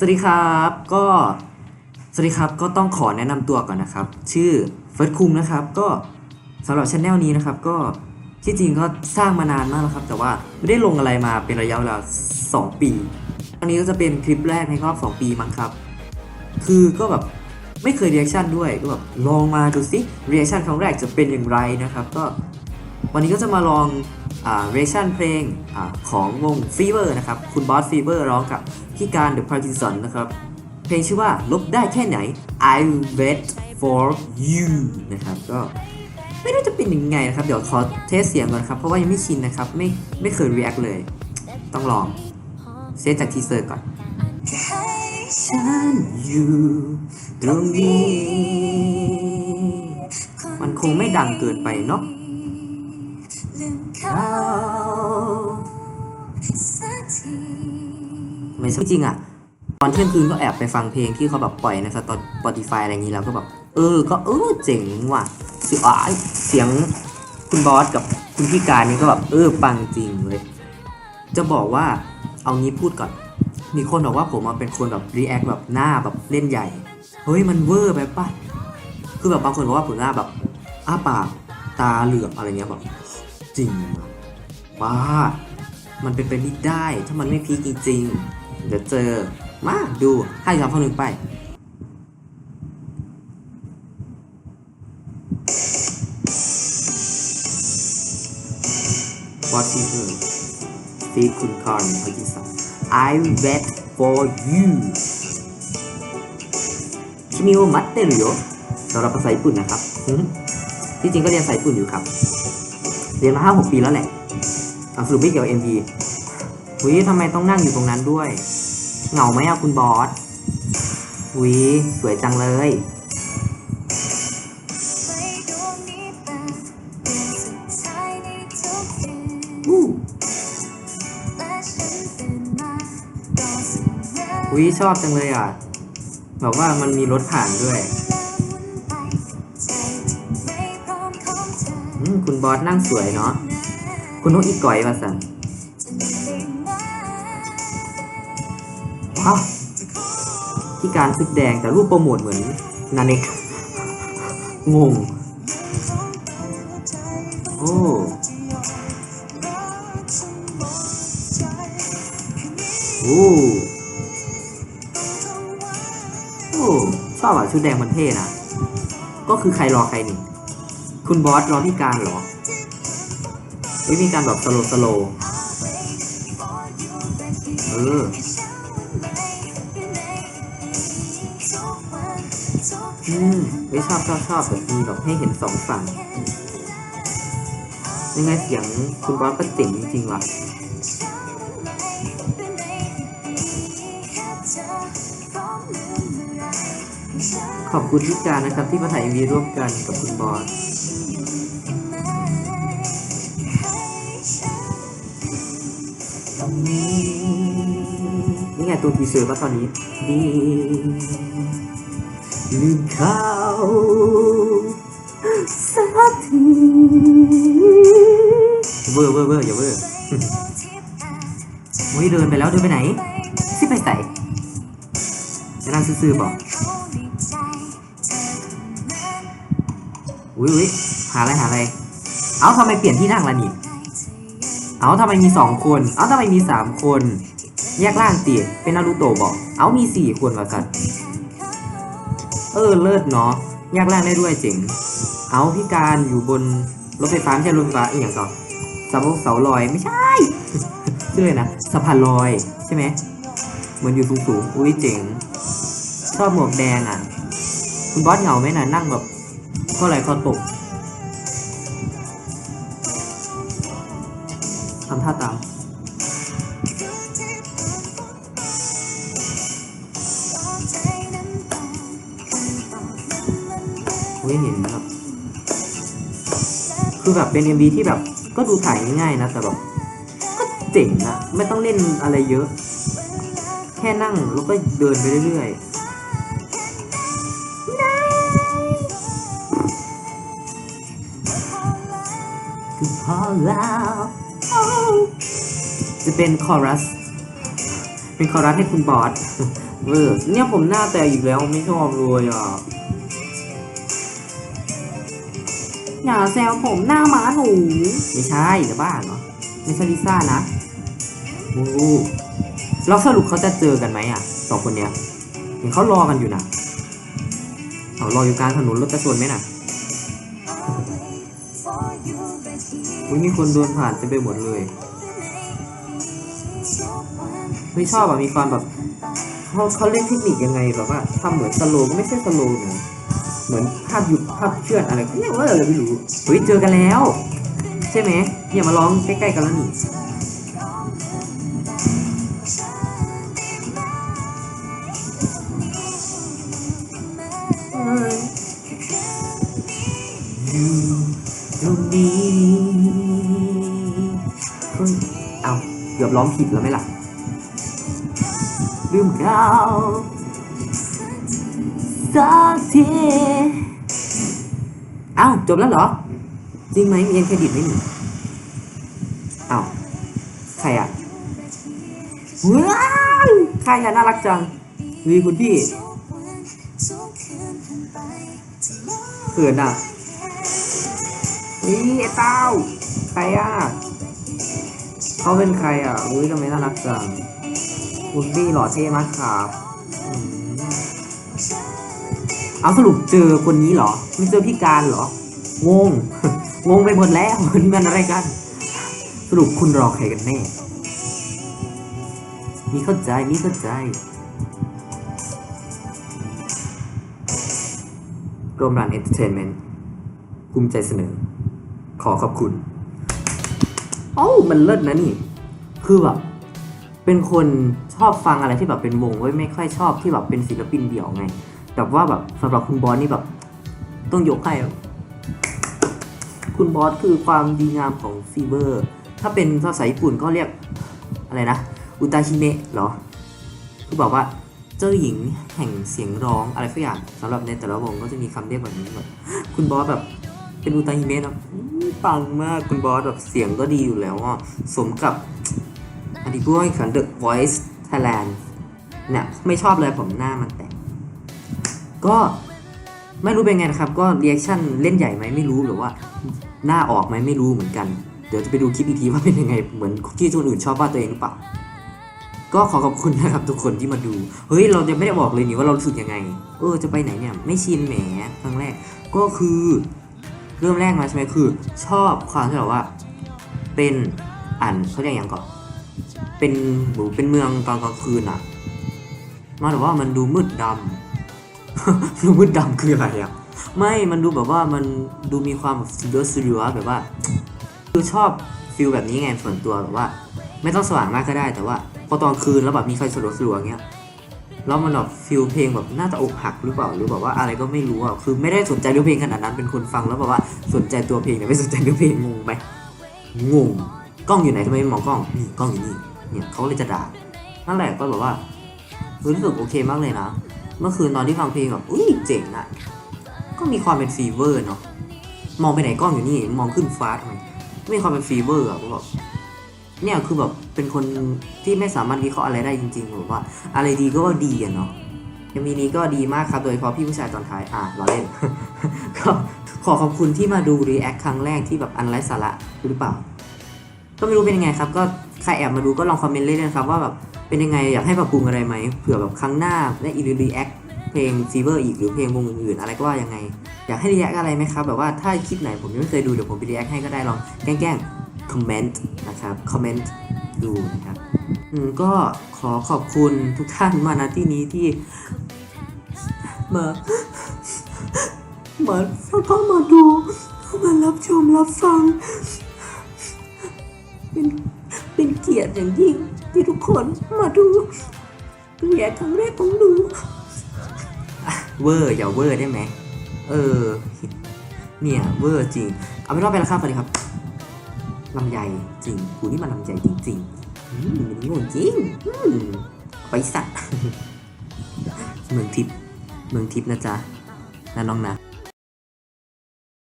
สวัสดีครับก็สวัสดีครับก็ต้องขอแนะนำตัวก่อนนะครับ ชื่อเฟิร์สคุงนะครับ ก็สำหรับช anel นี้นะครับ ก็ที่จริงก็สร้างมานานมากแล้วครับ แต่ว่าไม่ได้ลงอะไรมาเป็นระยะเวลา2 ปีอันนี้ก็จะเป็นคลิปแรกในรอบ 2 ปีมั้งครับ คือก็แบบไม่เคย reaction ด้วยก็แบบลองมาดูสิ reaction ครั้งแรกจะเป็นอย่างไรนะครับ ก็วันนี้ก็จะมาลอง อ่า reaction เพลงอของวง Fever นะครับ คุณบอส Fever ร้องกับพี่การ The Partisan นะครับ เพลงชื่อว่าลบได้แค่ไหน I wait for you นะครับ ก็ไม่รู้จะเป็นยังไงนะครับ เดี๋ยวขอเทสเสียงก่อนครับ เพราะว่ายังไม่ชินนะครับ ไม่ไม่เคย react เลย ต้องลอง เซตจากทีเซอร์ก่อนฉันอยู่ตรงนี้มันคงไม่ดังเกินไปเนาะ เขาไม่ใช่จริงอะตอนเที่ยงคืนก็แอบไปฟังเพลงที่เขาแบบปล่อยในสตอ Spotify อะไรอย่างนี้แล้วก็แบบ เออ ก็เออเจ๋งว่ะเสียงเสียงคุณบอสกับคุณพี่การนี่ก็แบบเออปังจริงเลย จะบอกว่าเอางี้พูดก่อน มีคนบอกว่าผมอะเป็นคนแบบรีแอคแบบหน้าแบบเล่นใหญ่ เฮ้ยมันเวอร์ไปปะคือแบบบางคนบอกว่าผมหน้าแบบอ้าปากตาเหลือกอะไรเงี้ยแบบ จริงบ้า มันเป็นไปไม่ได้ ถ้ามันไม่พีคจริง ๆ เดี๋ยวเจอ มาดูให้สามคนหนึ่งไป What is it? ฟีคุณคอนพากิสัน I wait for you คิมิโอมัตเตรุโยสำหรับภาษาญี่ปุ่นนะครับ ที่จริงก็เรียนภาษาญี่ปุ่นอยู่ครับ เรียนมาห้าหกปีแล้วแหละอะสรุปไม่เกี่ยวกับ MV หุยทำไมต้องนั่งอยู่ตรงนั้นด้วย เหงาไหมอะคุณบอสหุยสวยจังเลยอู้หุยชอบจังเลยอะแบบว่ามันมีรถผ่านด้วย คุณบอสนั่งสวยเนาะ คุณนกอีกก่อยมาสันว้าวที่การชุดแดงแต่รูปโปรโมทเหมือนนาเนกงง โอ้โอ้โอ้ชอบอะชุดแดงมันเท่นะ ก็คือใครรอใครนี่ คุณบอสรอพี่การเหรอเฮ้ยมีการแบบสโลสโลเอออืมเฮ้ยชอบชอบชอบแบบมีแบบให้เห็นสองฝั่งยังไงเสียงคุณบอสก็เจ๋งจริงๆว่ะขอบคุณพี่การนะครับที่มาถ่ายวีร่วมกันกับคุณบอส ตัวทีเซอร์ก็ตอนนี้ดีลืมเขาสักทีเวอร์เวอร์เวอร์อย่าเวอร์อุ้ยเดินไปแล้วเดินไปไหนสิไปใส่จะนั่งซื่อๆบอกอุ้ยอุ้ยหาอะไรหาอะไร เอ้าทำไมเปลี่ยนที่นั่งล่ะนี่ เอ้าทำไมมีสองคน เอ้าทำไมมีสามคน แยกล่างตีเป็นนารูโตะบอก เอ้ามีสี่คนว่ากันเออเลิศเนาะแยกล่างได้ด้วยเจ๋ง เอ้าพี่การอยู่บนรถไฟฟ้าไม่ใช่รถไฟฟ้าอีกอย่างก่อนเสานเสาลอยไม่ใช่ชื่ออะไรนะสะพานลอยใช่ไหมเหมือนอยู่สูงๆอุ้ยเจ๋ง ชอบหมวกแดงอะ คุณบอสเหงาไหมนะนั่งแบบเท่าไหร่คอตกทำท่าตาม คือแบบเป็น MV ที่แบบก็ดูถ่ายง่ายๆนะแต่แบบก็เจ๋งอะไม่ต้องเล่นอะไรเยอะ แค่นั่งแล้วก็เดินไปเรื่อยๆคือพอแล้วจะเป็นคอรัส เป็นคอรัสให้คุณบอสเออเนี่ยผมหน้าแตกอีกแล้วไม่ชอบเลยอะ อย่าแซวผมหน้าหมาหนู ไม่ใช่จะบ้าเหรอไม่ใช่ลิซ่านะโอ้แล้วสรุปเขาจะเจอกันไหมอะสองคนเนี้ยเห็นเขารอกันอยู่นะเอารออยู่กลางถนนรถจะชนไหมน่ะอุ้ยมีคนเดินผ่านเต็มไปหมดเลยไม่ชอบอะมีความแบบเขาเขาเล่นเทคนิคยังไงแบบว่าทำเหมือนสโลว์ก็ไม่ใช่สโลว์นะ เหมือนภาพหยุดภาพเชื่อดอะไรก็เรียกว่าอะไรไม่รู้เฮ้ยเจอกันแล้ว ใช่ไหมเนี่ยมาร้องใกล้ๆกันแล้วนี่อยู่ตรงนี้เฮ้ยเอาเกือบร้องผิดแล้วไหมล่ะลืมเขา สักทีเอ้าจบแล้วเหรอ จริงไหมมีเอ็นเครดิตไหมนี่เอ้าใครอะว้าวใครอะน่ารักจังวีคุณพี่เขินอะนี่ไอ้เต้าใครอะเขาเป็นใครอะอุ้ยทำไมน่ารักจังคุณพี่หล่อเท่มากครับ เอาสรุปเจอคนนี้เหรอไม่เจอพี่การเหรองงงงไปหมดแล้วนี่มันอะไรกัน สรุปคุณรอใครกันแน่มีเข้าใจมีเข้าใจโรมรันเอนเตอร์เทนเมนต์ภูมิใจเสนอ ขอขอบคุณเอ้มันเลิศนะนี่ คือแบบ เป็นคนชอบฟังอะไรที่แบบเป็นวงไว้ไม่ค่อยชอบที่แบบเป็นศิลปินเดี่ยวไง แต่ว่าแบบสำหรับคุณบอสนี่แบบ ต้องยกให้คุณบอสคือความดีงามของฟีเวอร์ ถ้าเป็นภาษาญี่ปุ่นก็เรียกอะไรนะ อุตาฮิเมะเหรอ คือบอกว่าเจ้าหญิงแห่งเสียงร้องอะไรสักอย่างสำหรับในแต่ละวงก็จะมีคำเรียกแบบนี้แบบคุณบอสแบบเป็นอุตาฮิเมะนะปังมากคุณบอสแบบเสียงก็ดีอยู่แล้วอะสมกับอดีตผู้แข่งขัน The Voice Thailand เนี่ยไม่ชอบเลยผมหน้ามันแตก ก็ไม่รู้เป็นไงนะครับ ก็เรีแอคชั่นเล่นใหญ่ไหมไม่รู้หรือว่าหน้าออกไหมไม่รู้เหมือนกัน เดี๋ยวจะไปดูคลิปอีกทีว่าเป็นยังไง เหมือนที่คนอื่นชอบว่าตัวเองหรือเปล่า ก็ขอขอบคุณนะครับทุกคนที่มาดู เฮ้ยเราจะไม่ได้บอกเลยนี่ว่าเรารู้สึกยังไง เออจะไปไหนเนี่ย ไม่ชินแหมครั้งแรก ก็คือเริ่มแรกมาใช่ไหมคือ ชอบความที่แบบว่า เป็นอันเขาเรียกอย่างก่อนเป็นหมูเป็นเมืองตอนกลางคืนอะมาแต่ว่ามันดูมืดดำ ดูมืดดำคืออะไรอะ ไม่มันดูแบบว่ามันดูมีความแบบสตูดิโอสตูดิโอแบบว่าคือชอบฟิลแบบนี้ไงส่วนตัวแบบว่า ไม่ต้องสว่างมากก็ได้แต่ว่า พอตอนคืนแล้วแบบมีไฟสลัวสลัวๆอย่างเงี้ยแล้วมันแบบฟิลเพลงแบบน่าจะอกหักหรือเปล่าหรือแบบว่าอะไรก็ไม่รู้อะคือไม่ได้สนใจเรื่องเพลงขนาดนั้นเป็นคนฟังแล้วแบบว่าสนใจตัวเพลงแต่ไม่สนใจเรื่องเพลงงงไหมงงกล้องอยู่ไหนทำไมไม่มองกล้องนี่กล้องอยู่นี่เนี่ยเขาเลยจะด่านั่นแหละก็แบบว่ารู้สึกโอเคมากเลยนะ เมื่อคืนตอนที่ฟังเพลงแบบอุ้ยเจ๋งอะก็มีความเป็นฟีเวอร์เนาะมองไปไหนกล้องอยู่นี่มองขึ้นฟ้าทำไมมีความเป็นฟีเวอร์อะก็แบบเนี่ยคือแบบเป็นคนที่ไม่สามารถวิเคราะห์อะไรได้จริงๆแบบว่า อะไรดีก็ว่าดีอะเนาะยังมีนี้ก็ดีมากครับโดยเฉพาะพี่ผู้ชายตอนท้ายอะเราเล่นก็ขอขอบคุณที่มาดูรีแอคครั้งแรกที่แบบอันไร้สาระหรือเปล่า ก็ไม่รู้เป็นยังไงครับก็ ใครแอบมาดูก็ลองคอมเมนต์เล่นนะครับว่าแบบเป็นยังไงอยากให้ปรับปรุงอะไรไหมเผื่อแบบครั้งหน้าได้อีรีแอคเพลงฟีเวอร์อีกหรือเพลงวงอื่นๆอะไรก็ว่ายังไง อยากให้รีแอคอะไรไหมครับแบบว่าถ้าคลิปไหนผมยังไม่เคยดูเดี๋ยวผมไปรีแอคให้ก็ได้ลองแกล้งๆคอมเมนต์นะครับคอมเมนต์ดูนะครับอืมก็ขอขอบคุณทุกท่านมาณที่นี้ที่มามาแล้วก็มาดูมารับชมรับฟังเป็น เป็นเกียรติอย่างยิ่งที่ทุกคนมาดูเรียนครั้งแรกของหนูเวอร์อย่าเวอร์ได้ไหมเออ เนี่ยเวอร์จริง เอาเป็นว่าไปแล้วครับสวัสดีครับลำไยจริงกูนี่มันลำไยจริงๆอืมมันโง่จริงอืมไปสัตว์เมืองทิพย์เมืองทิพย์นะจ๊ะนะน้องนะ